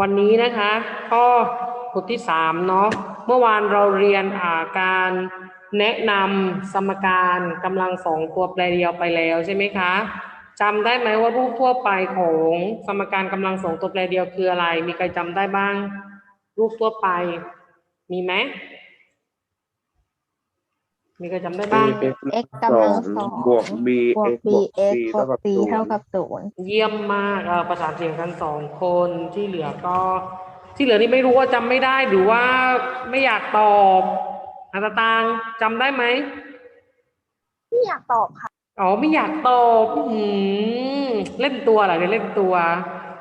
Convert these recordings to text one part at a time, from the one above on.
วันนี้นะคะข้อบทที่สามเนาะเมื่อวานเราเรียนอ่าการแนะนำสมการกำลังสองตัวแปรเดียวไปแล้วใช่ไหมคะจำได้ไหมว่ารูปทั่วไปของสมการกำลังสองตัวแปรเดียวคืออะไร มีใครจำได้บ้าง รูปทั่วไปมีไหม มีใครจำได้บ้าง x กำลังสองบวก b บวก x บวก bx c บวก c เท่ากับศูนย์เยี่ยมมากเออประสานเสียงกันสองคนที่เหลือก็ ที่เหลือนี่ไม่รู้ว่าจำไม่ได้หรือว่าไม่อยากตอบอาตาตางจำได้ไหมไม่อยากตอบค่ะอ๋อไม่อยากตอบอืมเล่นตัวเหรอเนี่ยเล่นตัว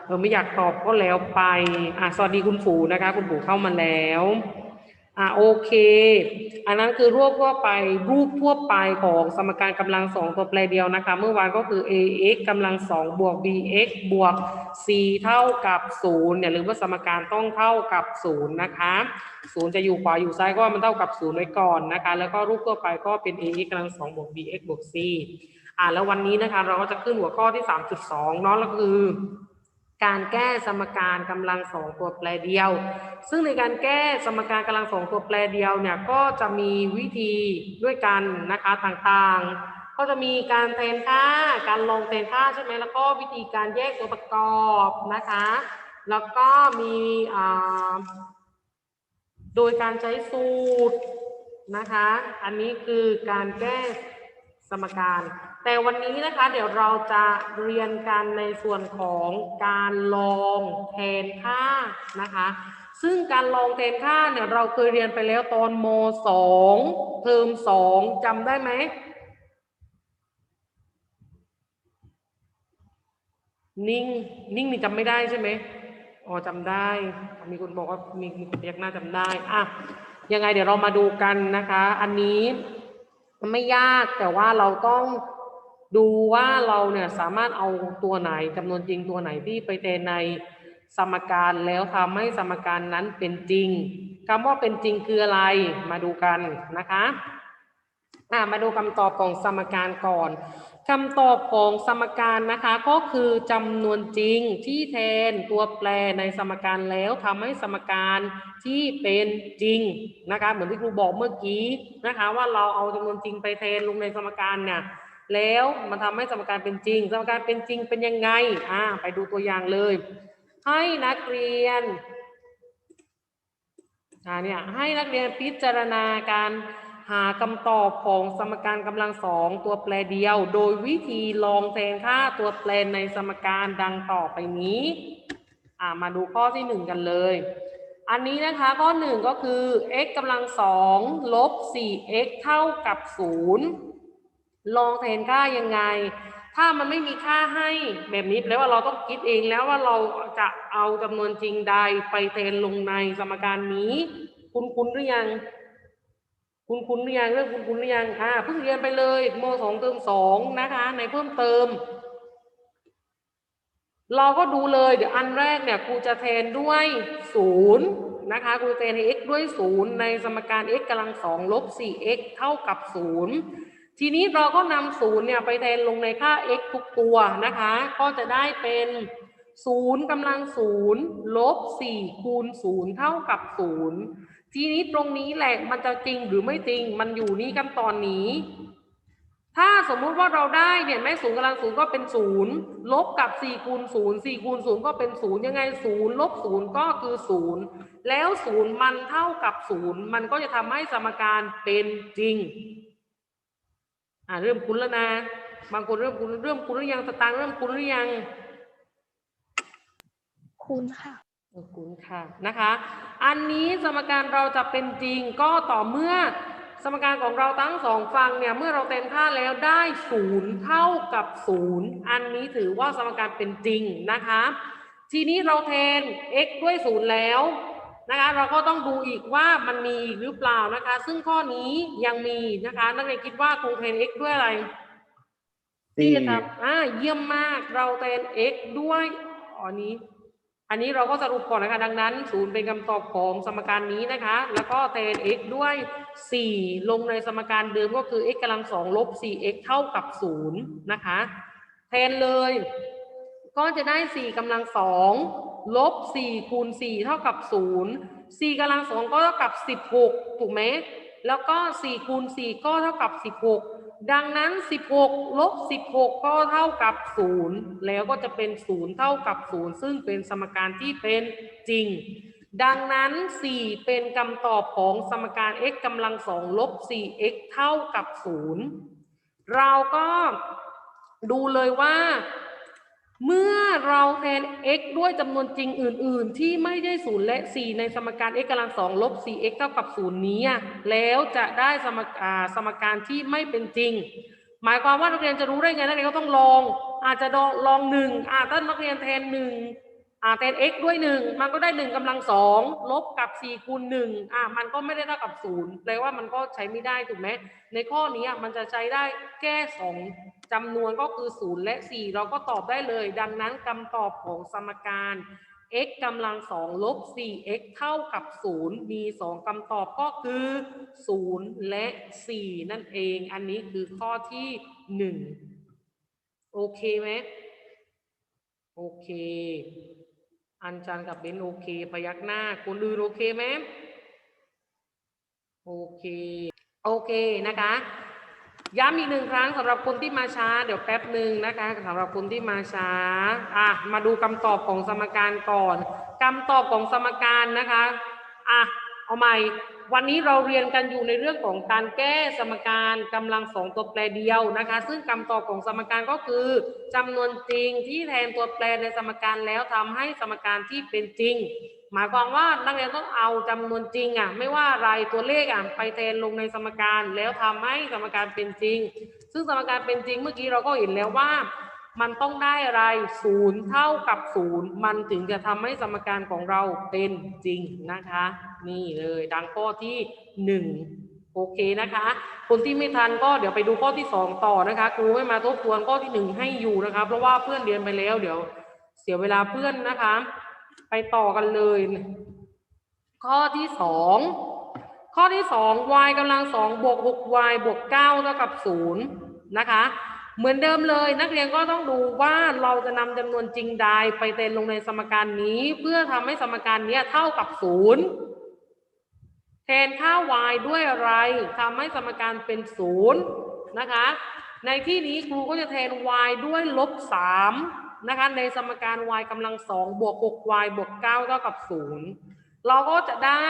เออไม่อยากตอบก็แล้วไปอะสวัสดีคุณฝูนะคะ คุณฝูเข้ามาแล้ว อะโอเค อันนั้นคือรูปทั่วไปรูปทั่วไปของสมการกำลังสองตัวแปรเดียวนะคะ เมื่อวานก็คือ ax กำลังสองบวก bx บวก c เท่ากับศูนย์อย่าลืมว่าสมการต้องเท่ากับศูนย์นะคะศูนย์จะอยู่ขวาอยู่ซ้ายก็มันเท่ากับศูนย์ไว้ก่อนนะคะ แล้วก็รูปทั่วไปก็เป็น ax กำลังสองบวก bx บวก c อ่าแล้ววันนี้นะคะเราก็จะขึ้นหัวข้อที่ 3.2เนาะแล้วคือ การแก้สมการกำลังสองตัวแปรเดียว ซึ่งในการแก้สมการกำลังสองตัวแปรเดียวเนี่ยก็จะมีวิธีด้วยกันนะคะต่างๆ ก็จะมีการแทนค่า การลงแทนค่าใช่ไหมแล้วก็วิธีการแยกตัวประกอบนะคะ แล้วก็มีอ่าโดยการใช้สูตรนะคะ อันนี้คือการแก้ สมการ แต่วันนี้นะคะ เดี๋ยวเราจะเรียนกันในส่วนของการลองแทนค่านะคะ ซึ่งการลองแทนค่าเนี่ยเราเคยเรียนไปแล้วตอนโมสองเทอมสองจำได้ไหมนิ่งนิ่งนี่จำไม่ได้ใช่ไหมอ๋อจำได้ มีคนบอกว่ามีมีคนเรียกหน้าจำได้อะยังไงเดี๋ยวเรามาดูกันนะคะ อันนี้ ไม่ยากแต่ว่าเราต้องดูว่าเราเนี่ยสามารถเอาตัวไหนจำนวนจริงตัวไหนที่ไปแทนในสมการแล้วทำให้สมการนั้นเป็นจริงคำว่าเป็นจริงคืออะไรมาดูกันนะคะอะมาดูคำตอบของสมการก่อน คำตอบของสมการนะคะก็คือจำนวนจริงที่แทนตัวแปรในสมการแล้วทำให้สมการที่เป็นจริงนะคะเหมือนที่ครูบอกเมื่อกี้นะคะ ว่าเราเอาจำนวนจริงไปแทนลงในสมการเนี่ยแล้วมันทำให้สมการเป็นจริง สมการเป็นจริงเป็นยังไงอ่าไปดูตัวอย่างเลย ให้นักเรียนอ่าเนี่ยให้นักเรียนพิจารณาการ หาคำตอบของสมการกำลังสองตัวแปรเดียว โดยวิธีลองแทนค่าตัวแปรในสมการดังต่อไปนี้อ่ามาดูข้อที่หนึ่งกันเลย อันนี้นะคะข้อหนึ่งก็คือ x กำลังสองลบ 4x เท่ากับศูนย์ลองแทนค่ายังไง ถ้ามันไม่มีค่าให้แบบนี้แปลว่าเราต้องคิดเองแล้วว่าเราจะเอาจำนวนจริงใดไปแทนลงในสมการนี้ คุณคุณหรือยัง คุณคุณหรือยังเรื่องคุณคุณหรือยังอ่าเพิ่งเรียนไปเลยมสองเติมสองนะคะ ในเพิ่มเติม เราก็ดูเลย เดี๋ยวอันแรกเนี่ยครูจะแทนด้วยศูนย์นะคะครูแทนให้ x ด้วยศูนย์ในสมการ x กำลังสองลบ 4x เท่ากับศูนย์ทีนี้เราก็นำศูนย์เนี่ยไปแทนลงในค่า x ทุกตัวนะคะ ก็จะได้เป็นศูนย์กำลังศูนย์ลบ4คูณศูนย์เท่ากับศูนย์ ทีนี้ตรงนี้แหละมันจะจริงหรือไม่จริง มันอยู่นี่ขั้นตอนนี้ ถ้าสมมุติว่าเราได้เนี่ยแม่ศูนย์กำลังศูนย์ก็เป็นศูนย์ลบกับ4คูณศูนย์4คูณศูนย์ก็เป็นศูนย์ยังไงศูนย์ลบศูนย์ก็คือศูนย์แล้วศูนย์มันเท่ากับศูนย์มันก็จะทำให้สมการเป็นจริงอ่าเริ่มคุ้นแล้วนะ บางคนเริ่มคุ้นเริ่มคุ้นหรือยังสตางค์เริ่มคุ้นหรือยัง คุณค่ะ ขอบคุณค่ะนะคะ อันนี้สมการเราจะเป็นจริงก็ต่อเมื่อสมการของเราทั้งสองฝั่งเนี่ยเมื่อเราเต็มค่าแล้วได้ศูนย์เท่ากับศูนย์อันนี้ถือว่าสมการเป็นจริงนะคะ ทีนี้เราแทน x ด้วยศูนย์แล้วนะคะเราก็ต้องดูอีกว่ามันมีหรือเปล่านะคะ ซึ่งข้อนี้ยังมีนะคะนักเรียนคิดว่าครูแทน x ด้วยอะไรที่จะทำอ่าเยี่ยมมากเราแทน x ด้วยอ๋ออันนี้ อันนี้เราก็สรุปก่อนนะคะ ดังนั้นศูนย์เป็นคำตอบของสมการนี้นะคะ แล้วก็แทน x ด้วย 4 ลงในสมการเดิมก็คือ x กำลังสองลบ 4x เท่ากับ 0 นะคะ แทนเลย ก็จะได้สี่กำลังสองลบสี่คูณสี่เท่ากับศูนย์สี่กำลังสองก็เท่ากับสิบหกถูกไหม แล้วก็สี่คูณสี่ก็เท่ากับสิบหก ดังนั้น 16 ลบ 16 ก็เท่ากับ 0 แล้วก็จะเป็น 0 เท่ากับ 0 ซึ่งเป็นสมการที่เป็นจริง ดังนั้น 4 เป็นคำตอบของสมการ x กำลังสองลบ 4x เท่ากับ 0 เราก็ดูเลยว่า เมื่อเราแทน x ด้วยจำนวนจริงอื่น ๆ ที่ไม่ได้0และ 4 ในสมการ x กำลังสองลบ 4x เท่ากับ0นี้ แล้วจะได้สมอ่าสมการที่ไม่เป็นจริง หมายความว่านักเรียนจะรู้ได้ไงนักเรียนก็ต้องลอง อาจจะลองลองหนึ่งอาถ้านักเรียนแทนหนึ่งอ่าแทน x ด้วยหนึ่งมันก็ได้หนึ่งกำลังสองลบกับสี่คูณหนึ่งอ่ามันก็ไม่ได้เท่ากับศูนย์แปลว่ามันก็ใช้ไม่ได้ถูกไหมในข้อนี้มันจะใช้ได้แค่สอง จำนวนก็คือศูนย์และสี่เราก็ตอบได้เลย ดังนั้นคำตอบของสมการ x กำลังสองลบ 4x เท่ากับศูนย์มีสองคำตอบก็คือศูนย์และสี่นั่นเอง อันนี้คือข้อที่หนึ่งโอเคไหมโอเค อันจันกับเบนโอเค พยักหน้าคนอื่นโอเคไหมโอเค โอเคนะคะ ย้ำอีกหนึ่งครั้งสำหรับคนที่มาช้า เดี๋ยวแป๊บหนึ่งนะคะสำหรับคนที่มาช้าอะมาดูคำตอบของสมการก่อนคำตอบของสมการนะคะอะ เอาใหม่ วันนี้เราเรียนกันอยู่ในเรื่องของการแก้สมการกำลังสองตัวแปรเดียวนะคะ ซึ่งคำตอบของสมการก็คือจำนวนจริงที่แทนตัวแปรในสมการแล้วทำให้สมการที่เป็นจริง หมายความว่านักเรียนต้องเอาจำนวนจริงอะไม่ว่าอะไรตัวเลขอะไปแทนลงในสมการแล้วทำให้สมการเป็นจริง ซึ่งสมการเป็นจริงเมื่อกี้เราก็เห็นแล้วว่า มันต้องได้อะไรศูนย์เท่ากับศูนย์มันถึงจะทำให้สมการของเราเป็นจริงนะคะ นี่เลยดังข้อที่หนึ่งโอเคนะคะ คนที่ไม่ทันก็เดี๋ยวไปดูข้อที่สองต่อนะคะครูให้มาทบทวนข้อที่หนึ่งให้อยู่นะคะเพราะว่าเพื่อนเรียนไปแล้วเดี๋ยวเสียเวลาเพื่อนนะคะ ไปต่อกันเลย ข้อที่สองข้อที่สอง y กำลังสองบวกหก y บวกเก้าเท่ากับศูนย์นะคะ เหมือนเดิมเลย นักเรียนก็ต้องดูว่าเราจะนำจำนวนจริงใดไปเต็นลงในสมการนี้ เพื่อทำให้สมการนี้เท่ากับศูนย์แทนค่า y ด้วยอะไรทำให้สมการเป็นศูนย์นะคะ ในที่นี้ครูก็จะแทน y ด้วยลบสามนะคะในสมการ y กำลังสองบวกหก y บวกเก้าเท่ากับศูนย์เราก็จะได้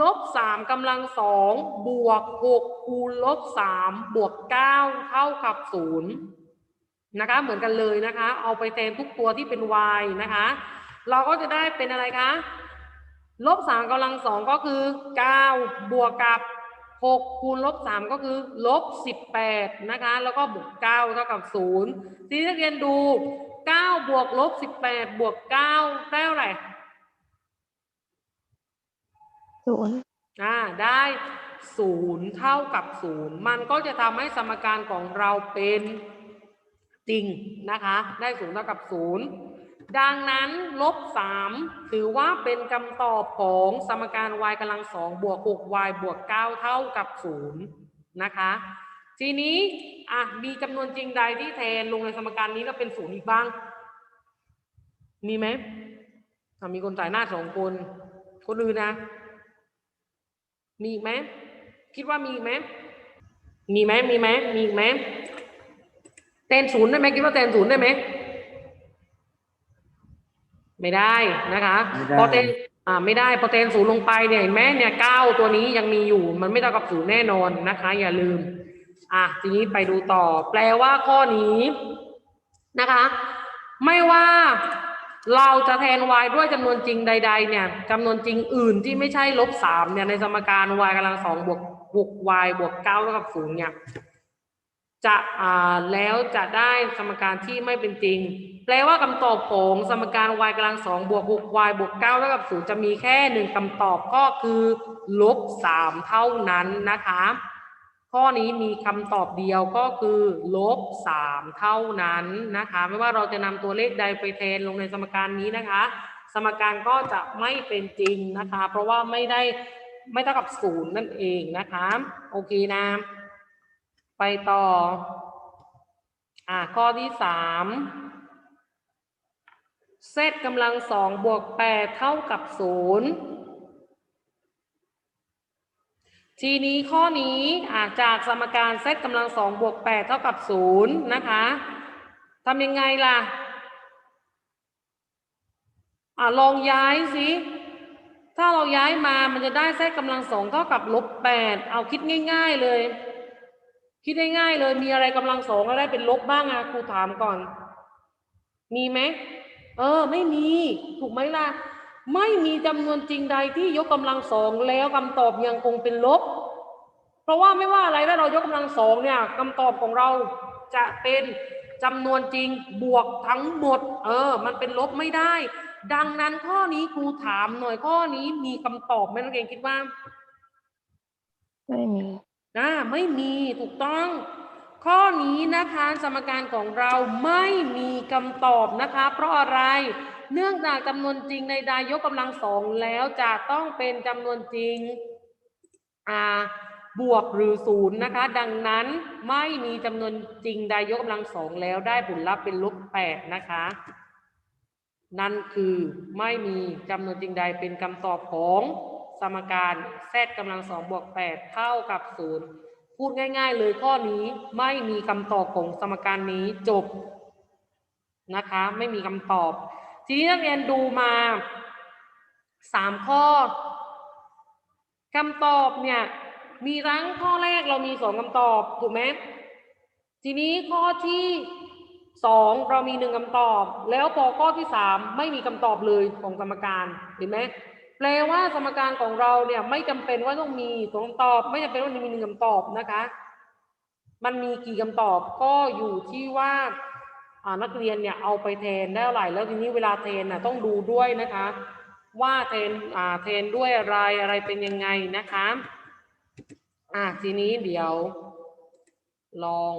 ลบสามกำลังสองบวกหกคูณลบสามบวกเก้าเท่ากับศูนย์นะคะ เหมือนกันเลยนะคะ เอาไปแทนทุกตัวที่เป็น y นะคะ เราก็จะได้เป็นอะไรคะลบสามกำลังสองก็คือเก้าบวกกับหกคูณลบสามก็คือลบสิบแปดนะคะ แล้วก็บวกเก้าเท่ากับศูนย์ทีนักเรียนดูเก้าบวกลบสิบแปดบวกเก้าได้เท่าไหร่ ศูนย์อ่าได้ศูนย์เท่ากับศูนย์มันก็จะทำให้สมการของเราเป็นจริงนะคะ ได้ศูนย์เท่ากับศูนย์ดังนั้นลบสามถือว่าเป็นคำตอบของสมการ y กำลังสองบวกหก y บวกเก้าเท่ากับศูนย์นะคะ ทีนี้อะมีจำนวนจริงใดที่แทนลงในสมการนี้แล้วเป็นศูนย์อีกบ้าง มีไหมมีคนจ่ายหน้าสองคน คนอื่นนะ มีอีกไหมคิดว่ามีอีกไหมมีไหมมีไหมมีอีกไหมแทนศูนย์ได้ไหมคิดว่าแทนศูนย์ได้ไหมไม่ได้นะคะไม่ได้พอแทนอ่าไม่ได้พอแทนศูนย์ลงไปเนี่ยเห็นไหมเนี่ยเก้าตัวนี้ยังมีอยู่ มันไม่เท่ากับศูนย์แน่นอนนะคะ อย่าลืม อะทีนี้ไปดูต่อ แปลว่าข้อนี้นะคะ ไม่ว่า เราจะแทน y ด้วยจำนวนจริงใด ๆ เนี่ยจำนวนจริงอื่นที่ไม่ใช่ลบสามเนี่ยในสมการ y กำลังสองบวกหก y บวกเก้าเท่ากับศูนย์เนี่ยจะอ่าแล้วจะได้สมการที่ไม่เป็นจริง แปลว่าคำตอบของสมการ y กำลังสองบวกหก y บวกเก้าเท่ากับศูนย์จะมีแค่หนึ่งคำตอบก็คือลบสามเท่านั้นนะคะ ข้อนี้มีคำตอบเดียวก็คือลบสามเท่านั้นนะคะ ไม่ว่าเราจะนำตัวเลขใดไปแทนลงในสมการนี้นะคะ สมการก็จะไม่เป็นจริงนะคะ เพราะว่าไม่ได้ไม่เท่ากับศูนย์นั่นเองนะคะ โอเคนะ ไปต่อ อ่าข้อที่สาม z กำลังสองบวกแปดเท่ากับศูนย์ ทีนี้ข้อนี้อาจากสมการ z กำลังสองบวกแปดเท่ากับศูนย์นะคะทำยังไงล่ะอะลองย้ายสิถ้าเราย้ายมามันจะได้ z กำลังสองเท่ากับลบแปดเอาคิดง่าย ๆเลย คิดง่ายๆเลยมีอะไรกำลังสองแล้วได้เป็นลบบ้างอะครูถามก่อน มีไหมเออ ไม่มี ถูกไหมล่ะ ไม่มีจำนวนจริงใดที่ยกกำลังสองแล้วคำตอบยังคงเป็นลบ เพราะว่าไม่ว่าอะไรถ้าเรายกกำลังสองเนี่ยคำตอบของเราจะเป็นจำนวนจริงบวกทั้งหมด เออ มันเป็นลบไม่ได้ ดังนั้นข้อนี้ครูถามหน่อยข้อนี้มีคำตอบไหมนักเรียนคิดว่า ไม่มีนะไม่มีถูกต้อง ข้อนี้นะคะ สมการของเราไม่มีคำตอบนะคะ เพราะอะไร เนื่องจากจำนวนจริงในใดยกกำลังสองแล้วจะต้องเป็นจำนวนจริงอ่าบวกหรือศูนย์นะคะ ดังนั้นไม่มีจำนวนจริงใดยกกำลังสองแล้วได้ผลลัพธ์เป็นลบแปดนะคะ นั่นคือไม่มีจำนวนจริงใดเป็นคำตอบของสมการ z กำลังสองบวกแปดเท่ากับศูนย์พูดง่าย ๆ เลยข้อนี้ไม่มีคำตอบของสมการนี้จบนะคะ ไม่มีคำตอบ ทีนี้นักเรียนดูมาสามข้อคำตอบเนี่ยมีทั้งข้อแรกเรามีสองคำตอบถูกไหมทีนี้ข้อที่สองเรามีหนึ่งคำตอบ แล้วพอข้อที่สามไม่มีคำตอบเลยของสมการเห็นไหมแปลว่าสมการของเราเนี่ยไม่จำเป็นว่าต้องมีสองคำตอบ ไม่จำเป็นว่าจะมีหนึ่งคำตอบนะคะ มันมีกี่คำตอบก็อยู่ที่ว่า นักเรียนเนี่ยเอาไปแทนได้เท่าไหร่แล้วทีนี้เวลาแทนน่ะต้องดูด้วยนะคะ ว่าแทนอ่าแทนด้วยอะไรอะไรเป็นยังไงนะคะอะทีนี้เดี๋ยวลอง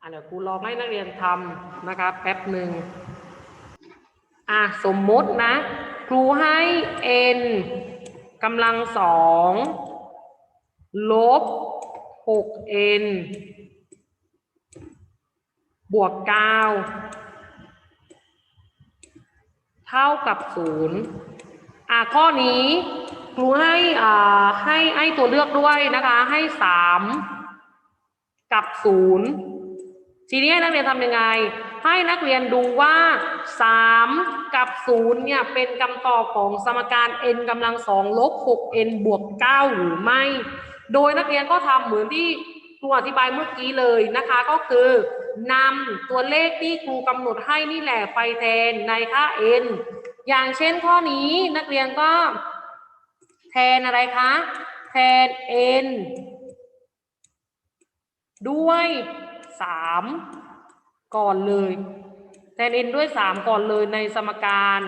อะเดี๋ยวครูลองให้นักเรียนทำนะคะแป๊บหนึ่งอะสมมตินะ ครูให้ n กำลังสองลบ 6n บวก9เท่ากับ0อะข้อนี้ครูให้อ่าให้ให้ตัวเลือกด้วยนะคะให้3กับ0ทีนี้นักเรียนทำยังไง ให้นักเรียนดูว่า 3 กับ 0 เนี่ย เป็นคำตอบของสมการ n กำลังสองลบ 6n บวก 9 หรือไม่ โดยนักเรียนก็ทำเหมือนที่ ครูอธิบายเมื่อกี้เลยนะคะก็คือนำตัวเลขที่ครูกำหนดให้นี่แหละไปแทนในค่า n อย่างเช่นข้อนี้นักเรียนก็ แทนอะไรคะ แทน n ด้วยสามก่อนเลย แทน n ด้วยสามก่อนเลยในสมการ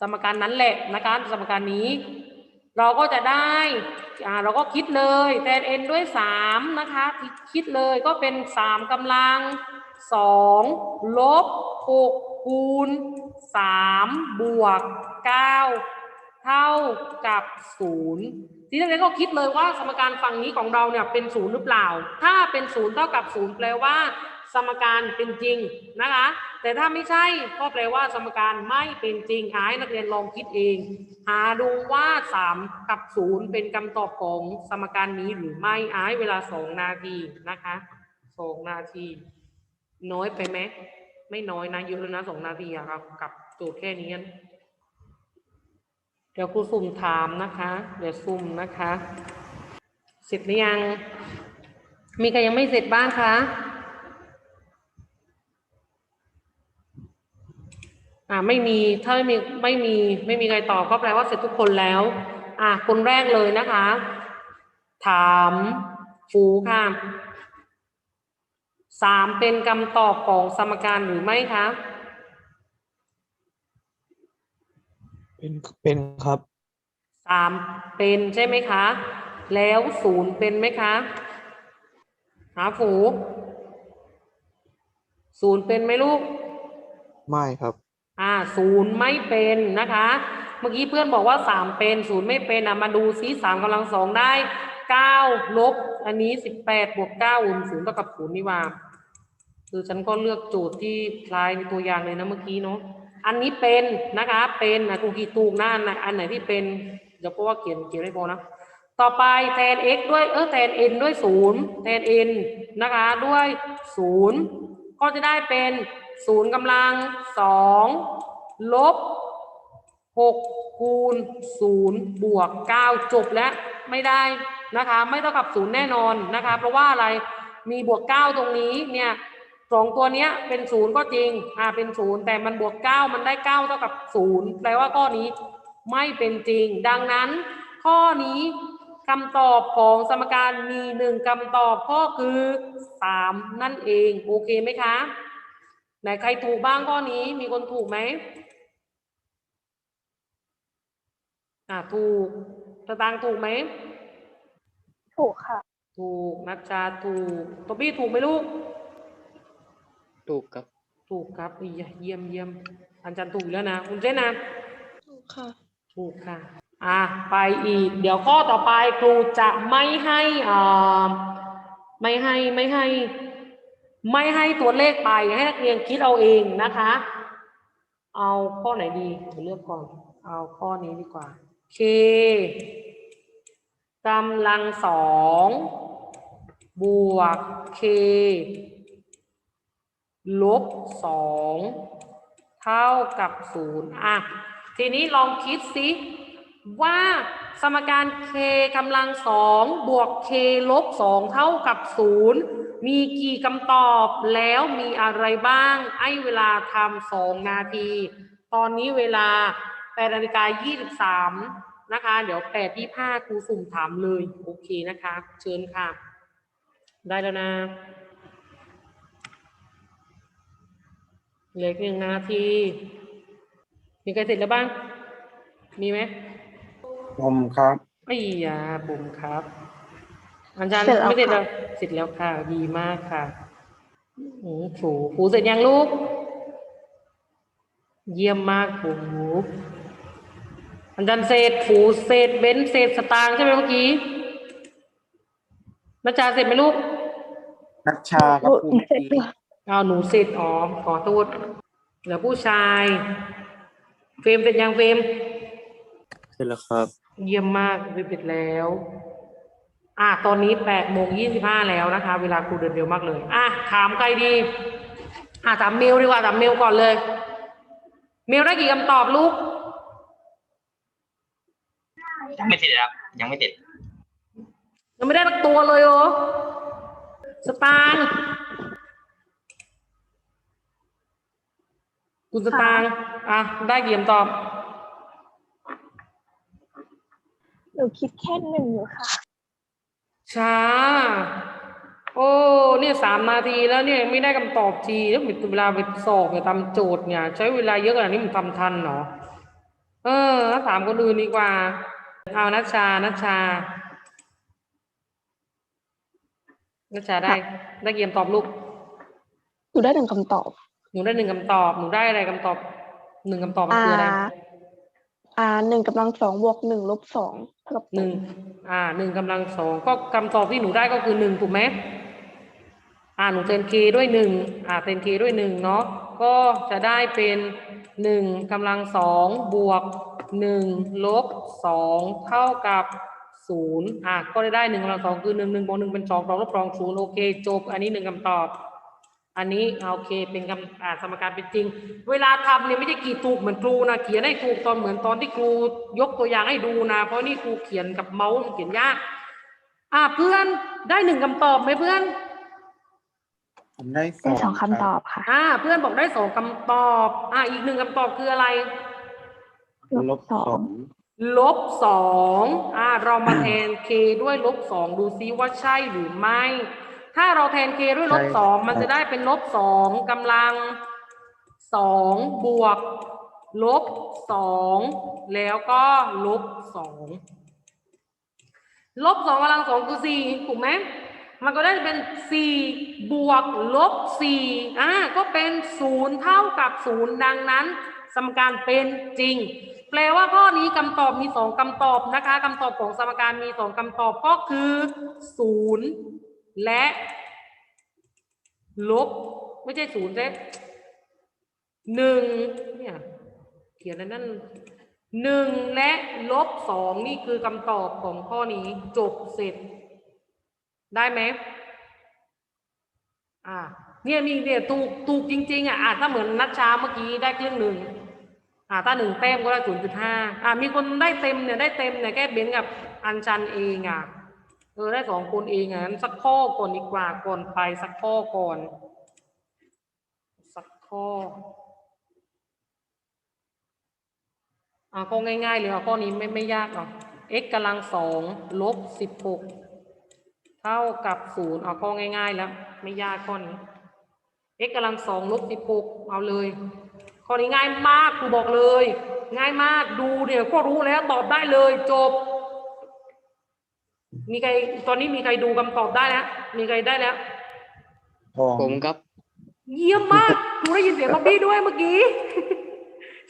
สมการนั้นแหละนะคะสมการนี้ เราก็จะได้ อ่าเราก็คิดเลยแทน n ด้วยสามนะคะคิดเลยก็เป็นสามกำลังสองลบหกคูณสามบวกเก้าเท่ากับศูนย์ทีนี้เรียนก็คิดเลยว่าสมการฝั่งนี้ของเราเนี่ยเป็นศูนย์หรือเปล่า ถ้าเป็นศูนย์เท่ากับศูนย์แปลว่า สมการเป็นจริงนะคะ แต่ถ้าไม่ใช่ก็แปลว่าสมการไม่เป็นจริงหาให้นักเรียนลองคิดเอง หาดูว่าสามกับศูนย์เป็นคำตอบของสมการนี้หรือไม่อาให้เวลาสองนาทีนะคะสองนาที น้อยไปไหมไม่น้อยนะเยอะแล้วนะสองนาทีอะครับ กับโจทย์แค่นี้เดี๋ยวครูสุ่มถามนะคะ เดี๋ยวสุ่มนะคะเสร็จหรือยัง มีใครยังไม่เสร็จบ้างคะ อ่าไม่มีถ้าไม่มีไม่มีไม่มีใครตอบก็แปลว่าเสร็จทุกคนแล้ว อะคนแรกเลยนะคะ ถามฟูค่ะสามเป็นคำตอบของสมการหรือไม่คะเป็นเป็นครับสามเป็นใช่ไหมคะ แล้วศูนย์เป็นไหมคะหาฟูศูนย์เป็นไหมลูก ไม่ครับ อ่าศูนย์ไม่เป็นนะคะ เมื่อกี้เพื่อนบอกว่าสามเป็นศูนย์ไม่เป็นอะมาดูซิสามกำลังสองได้เก้าลบอันนี้สิบแปดบวกเก้าศูนย์เท่ากับศูนย์นี่ว่า คือฉันก็เลือกโจทย์ที่คล้ายในตัวอย่างเลยนะเมื่อกี้เนาะอันนี้เป็นนะคะเป็นนะถูกกี่ถูกหน้าอันไหนอันไหนที่เป็นเดี๋ยวเพราะว่าเขียนเขียนไม่พอนะต่อไปแทน x ด้วยเออแทน n ด้วยศูนย์แทน n นะคะด้วยศูนย์ก็จะได้เป็น ศูนย์กำลังสองลบหกคูณศูนย์บวกเก้าจบแล้วไม่ได้นะคะ ไม่เท่ากับศูนย์แน่นอนนะคะ เพราะว่าอะไรมีบวกเก้าตรงนี้เนี่ยสองตัวเนี้ยเป็นศูนย์ก็จริง อ่า เป็นศูนย์แต่มันบวกเก้ามันได้เก้าเท่ากับศูนย์แปลว่าข้อนี้ไม่เป็นจริง ดังนั้น ข้อนี้คำตอบของสมการมีหนึ่งคำตอบก็คือสามนั่นเอง โอเคไหมคะ ไหนใครถูกบ้างข้อนี้มีคนถูกไหมอ่าถูกตะตังถูกไหม ถูกค่ะ ถูกนัชชาถูกตบี้ถูกไหมลูก ถูกครับ ถูกครับอียเยี่ยมเยี่ยมอาจารย์ถูกแล้วนะคุณเจนนะถูกค่ะ ถูกค่ะ อะไปอีก เดี๋ยวข้อต่อไปครูจะไม่ให้อ่าไม่ให้ไม่ให้ ไม่ให้ตัวเลขไปให้นักเรียนคิดเอาเองนะคะ เอาข้อไหนดีเดี๋ยวเลือกก่อน เอาข้อนี้ดีกว่า k กำลังสองบวก k ลบสองเท่ากับศูนย์อะทีนี้ลองคิดสิว่าสมการ k กำลังสองบวก k ลบสองเท่ากับศูนย์ มีกี่คำตอบแล้วมีอะไรบ้างให้เวลาทำสองนาที ตอนนี้เวลา8นาฬิกา23นะคะ เดี๋ยว8ที่5ครูสุ่มถามเลย โอเคนะคะ เชิญค่ะ ได้แล้วนะเหลืออีกหนึ่งนาที มีใครเสร็จแล้วบ้าง มีไหมผมครับไอ้ยาผมครับ อาจารย์เสร็จแล้วไม่เสร็จค่ะแล้วเสร็จแล้วค่ะ ดีมากค่ะโอ้โหผูเสร็จยังลูก เยี่ยมมากผูอาจารย์เศษผูเศษเบนซ์เศษสตางค์ใช่ไหมเมื่อกี้นัชชาเสร็จไหมลูกนัชชาครับครูเมื่อกี้เอาหนูเสร็จอ๋อขอโทษเหลือผู้ชาย เฟรมเสร็จยังเฟรมเสร็จแล้วครับ เยี่ยมมากเสร็จแล้ว อะตอนนี้แปดโมงยี่สิบห้าแล้วนะคะ เวลาครูเดินเร็วมากเลย อะถามใครดี อะถามเมลดีกว่าถามเมลก่อนเลย เมลได้กี่คำตอบลูก ยังไม่เสร็จครับ ยังไม่เสร็จยังไม่ได้ตักตัวเลยเหรอสตางค์คุณสตางค์อะได้กี่คำตอบ หนูคิดแค่หนึ่งอยู่ค่ะ ช้า โอ้เนี่ยสามนาทีแล้วเนี่ยยังไม่ได้คำตอบทีแล้วมีเวลาไปสอบเนี่ยทำโจทย์เนี่ย ใช้เวลาเยอะขนาดนี้มันทำทันเหรอเออถามคนอื่นดีกว่า เอานัชชานัชชานัชชาได้ ได้เกียมตอบลูกหนูได้หนึ่งคำตอบ หนูได้หนึ่งคำตอบ หนูได้อะไรคำตอบหนึ่งคำตอบมันอ่าคืออะไร อ่าหนึ่งกำลังสองบวกหนึ่งลบสองเท่ากับหนึ่งอ่าหนึ่งกำลังสองก็คำตอบที่หนูได้ก็คือหนึ่งถูกไหมอ่าหนูเต็นเคด้วยหนึ่งอ่าเต็นเคด้วยหนึ่งเนาะก็จะได้เป็นหนึ่งกำลังสองบวกหนึ่งลบสองเท่ากับศูนย์อ่าก็ได้ได้หนึ่งกำลังสองคือหนึ่งหนึ่งบวกหนึ่งเป็นสองสองลบสองศูนย์โอเค จบ อันนี้หนึ่งคำตอบ อันนี้อ่าโอเคเป็นคำอ่าสมการเป็นจริง เวลาทำเนี่ยไม่ได้กี่ถูกเหมือนครูนะเขียนให้ถูกตอนเหมือนตอนที่ครูยกตัวอย่างให้ดูนะ เพราะนี่ครูเขียนกับเมาส์มันเขียนยากอ่าเพื่อนได้หนึ่งคำตอบไหมเพื่อน ผมได้สได้องสองคำตอบค่ะอ่า เพื่อนบอกได้สองคำตอบ อ่าอีกหนึ่งคำตอบคืออะไรลบสองลบสองอ่าเรามาแทน k ด้วยลบสองดูซิว่าใช่หรือไม่ ถ้าเราแทน k ด้วยลบสองมันจะได้เป็นลบสองกำลังสองบวกลบสองแล้วก็ลบสองลบสองกำลังสองคือสี่ถูกไหมมันก็ได้เป็นสี่บวกลบสี่อ่าก็เป็นศูนย์เท่ากับศูนย์ดังนั้นสมการเป็นจริง แปลว่าข้อนี้คำตอบมีสองคำตอบนะคะคำตอบของสมการมีสองคำตอบก็คือศูนย์ และ ลบ ไม่ใช่ศูนย์เซตหนึ่งเนี่ยเขียนอันนั้นหนึ่งและลบสองนี่คือคำตอบของข้อนี้จบเสร็จ ได้ไหมอ่าเนี่ยมีเนี่ยถูกถูกจริง ๆ อะอ่าถ้าเหมือนนัดช้าเมื่อกี้ได้ครึ่งหนึ่งอ่าถ้าหนึ่งแต้มก็ได้ศูนย์จุดห้าอ่ามีคนได้เต็มเนี่ยได้เต็มเนี่ยแค่เบนกับอันชันเองอะ เออได้สองคนเองงั้นสักข้อก่อนดีกว่าก่อนไปสักข้อก่อน สักข้ออ่าข้อง่ายๆเลยเอาข้อนี้ไม่ไม่ยากหรอก x กำลังสองลบสิบหกเท่ากับศูนย์เอาข้อง่ายๆแล้ว ไม่ยากข้อนี้ x กำลังสองลบสิบหกเอาเลยข้อนี้ง่ายมากครูบอกเลย ง่ายมากดูเดี๋ยวก็รู้แล้วตอบได้เลยจบ มีใครตอนนี้มีใครดูคำตอบได้แล้วมีใครได้แล้วผมผมครับ เยี่ยมมากครูได้ยินเสียงต๊อบบี้ด้วยเมื่อกี้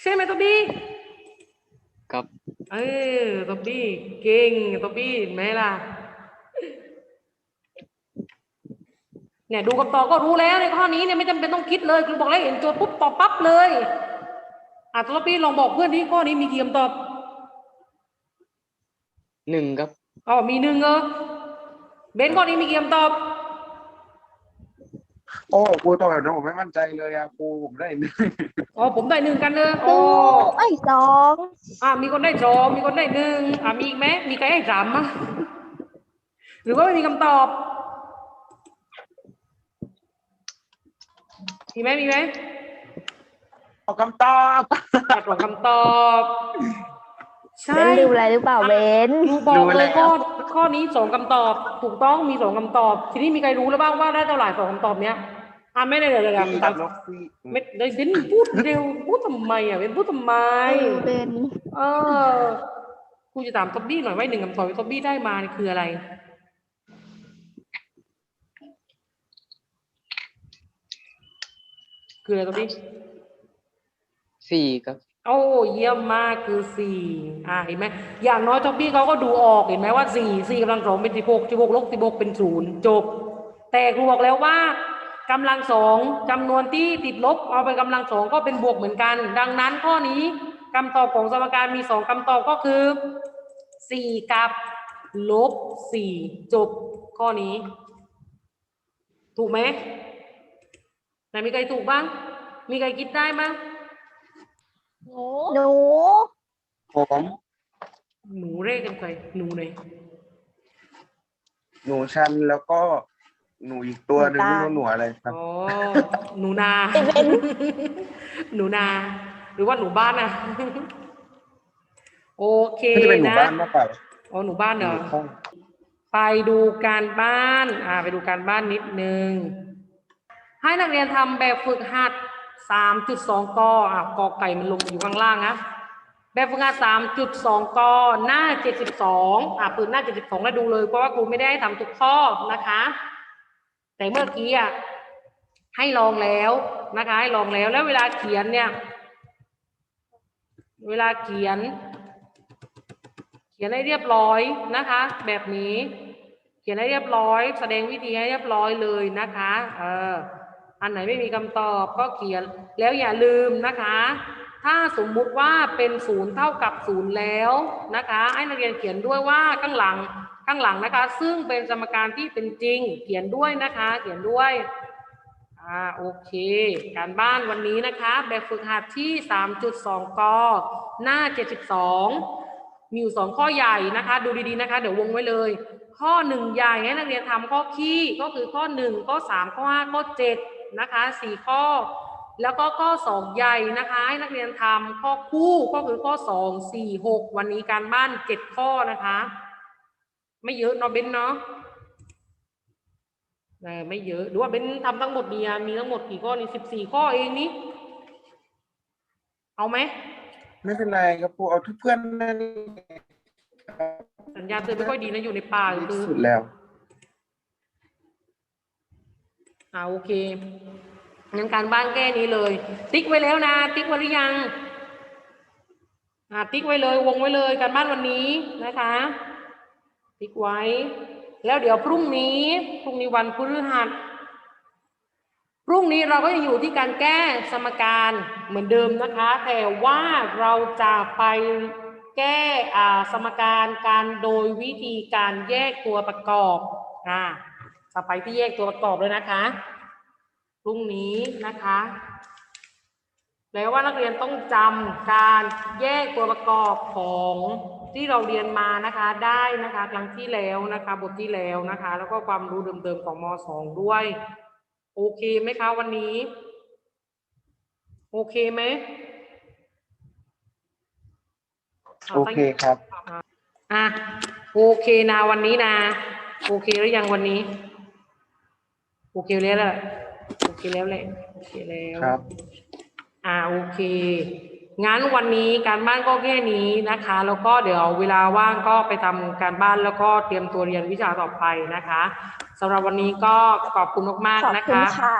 ใช่ไหมต๊อบบี้ครับ เออต๊อบบี้เก่งต๊อบบี้เห็นไหมล่ะ เนี่ยดูคำตอบก็รู้แล้วในข้อนี้เนี่ยไม่จำเป็นต้องคิดเลยครูบอกแล้วเห็นโจทย์ปุ๊บตอบปั๊บเลยอะต๊อบบี้ลองบอกเพื่อนที่ข้อนี้มีกี่คำตอบหนึ่งครับ อ๋อมีหนึ่งเออเบนข้อนี้มีกี่คำตอบ โอ้ครูตอบแบบนั้นผมไม่มั่นใจเลยอะครูผมได้หนึ่งอ๋อผมได้หนึ่งกันเลยหอ๋อนึ่งไอ้ยสองอะมีคนได้สองมีคนได้หนึ่งอะมีอีกไหมมีใครให้สามมั้ยหรือว่าไม่มีคำตอบ มีไหมมีไหมเอาคำตอบ ตัดหวังคำตอบ ใช่เบนลืมอะไรหรือเปล่าเบนครูบอกเลยข้อข้อนี้สองคำตอบ ถูกต้องมีสองคำตอบ ทีนี้มีใครรู้แล้วบ้างว่าได้เท่าไหร่สองคำตอบเนี้ยอะไม่ได้เลยเลยสี่ตากัมบลบสี่ไม่ได้เบนพูดเร็วพูดทำไมอะเบนพูดทำไมเออเบนเออครูจะถามท็อบบี้หน่อยว่าหนึ่งคำตอบที่ท็อบบี้ได้มานี่คืออะไรคืออะไรท็อบบี้สี่ครับ โอ้เยี่ยมมากคือสี่อ่าเห็นไหมอย่างน้อยท็อบบี้เขาก็ดูออกเห็นไหมว่าสี่สี่กำลังสองเป็นสิบหกสิบหกลบสิบหกเป็นศูนย์จบ แต่ครูบอกแล้วว่ากำลังสองจำนวนที่ติดลบเอาไปกำลังสองก็เป็นบวกเหมือนกัน ดังนั้นข้อนี้คำตอบของสมการมีสองคำตอบก็คือสี่กับลบสี่จบข้อนี้ ถูกไหมไหนมีใครถูกบ้าง มีใครคิดได้บ้าง หนู ผมหนูเร่กันใครหนูไหนหนูชันแล้วก็หนูอีกตัวหนึ่งไม่รู้หนูอะไรครับ อ๋อหนูนาไอเบนหนูนา หรือว่าหนูบ้านนะโอเคก็จะเป็นหนูนะบ้านมากกว่าอ๋อหนูบ้านหเหรนูอ ห้องไปดูการบ้าน อ่า ไปดูการบ้านนิดนึง ให้นักเรียนทำแบบฝึกหัด 3.2กอะกอไก่มันลงอยู่ข้างล่างนะแบบฝึกหัด3.2กหน้า72อะเปิดหน้า72แล้วดูเลยเพราะว่าครูไม่ได้ให้ทำทุกข้อนะคะ แต่เมื่อกี้อะให้ลองแล้วนะคะ ให้ลองแล้วแล้วเวลาเขียนเนี่ย เวลาเขียน เขียนให้เรียบร้อยนะคะ แบบนี้ เขียนให้เรียบร้อย แสดงวิธีให้เรียบร้อยเลยนะคะ เออ อันไหนไม่มีคำตอบก็เขียนแล้วอย่าลืมนะคะ ถ้าสมมุติว่าเป็นศูนย์เท่ากับศูนย์แล้วนะคะ ให้นักเรียนเขียนด้วยว่าข้างหลังข้างหลังนะคะ ซึ่งเป็นสมการที่เป็นจริง เขียนด้วยนะคะ เขียนด้วยอ่าโอเค การบ้านวันนี้นะคะ แบบฝึกหัดที่ 3.2 ก หน้า 72 มีอยู่สองข้อใหญ่นะคะ ดูดีๆนะคะ เดี๋ยววงไว้เลย ข้อหนึ่งใหญ่ให้นักเรียนทำข้อคี่ก็คือข้อหนึ่งข้อสามข้อห้าข้อเจ็ด นะคะสี่ข้อ แล้วก็ข้อสองใหญ่นะคะให้นักเรียนทำข้อคู่ก็คือข้อสองสี่หกวันนี้การบ้านเจ็ดข้อนะคะ ไม่เยอะเนาะเบนเนาะเออไม่เยอะหรือว่าเบนทำทั้งหมดเดียมีทั้งหมดกี่ข้อนี่สิบสี่ข้อเองนี่เอาไหมไม่เป็นไรครับครูเอาทุกเพื่อนนั่นสัญญาณเตือนไม่ค่อยดีนะอยู่ในป่าที่คือสุดแล้ว อ่าโอเคงั้นการบ้านแก้นี้เลย ติ๊กไว้แล้วนะ ติ๊กไว้หรือยังอ่าติ๊กไว้เลยวงไว้เลยการบ้านวันนี้นะคะ ติ๊กไว้ แล้วเดี๋ยวพรุ่งนี้พรุ่งนี้วันพฤหัสพรุ่งนี้เราก็จะอยู่ที่การแก้สมการเหมือนเดิมนะคะ แต่ว่าเราจะไปแก้อ่าสมการการโดยวิธีการแยกตัวประกอบอ่า จะไปที่แยกตัวประกอบเลยนะคะพรุ่งนี้นะคะ แล้วว่านักเรียนต้องจำการแยกตัวประกอบของที่เราเรียนมานะคะได้นะคะครั้งที่แล้วนะคะ บทที่แล้วนะคะ แล้วก็ความรู้เดิมๆของม .2 ด้วย โอเคไหมคะวันนี้ โอเคไหมโอเคครับ อะโอเคนะวันนี้นะ โอเคหรือยังวันนี้ โอเคแล้วแหละโอเคแล้วแหละโอเคแล้วครับ อ่าโอเคงั้นวันนี้การบ้านก็แค่นี้นะคะ แล้วก็เดี๋ยวเวลาว่างก็ไปทำการบ้านแล้วก็เตรียมตัวเรียนวิชาต่อไปนะคะสำหรับวันนี้ก็ขอบคุณมากขอบๆนะคุณคะค่ะ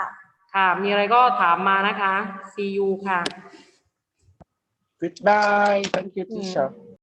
ค่ะ มีอะไรก็ถามมานะคะ see you ค่ะ Goodbye thank you teacher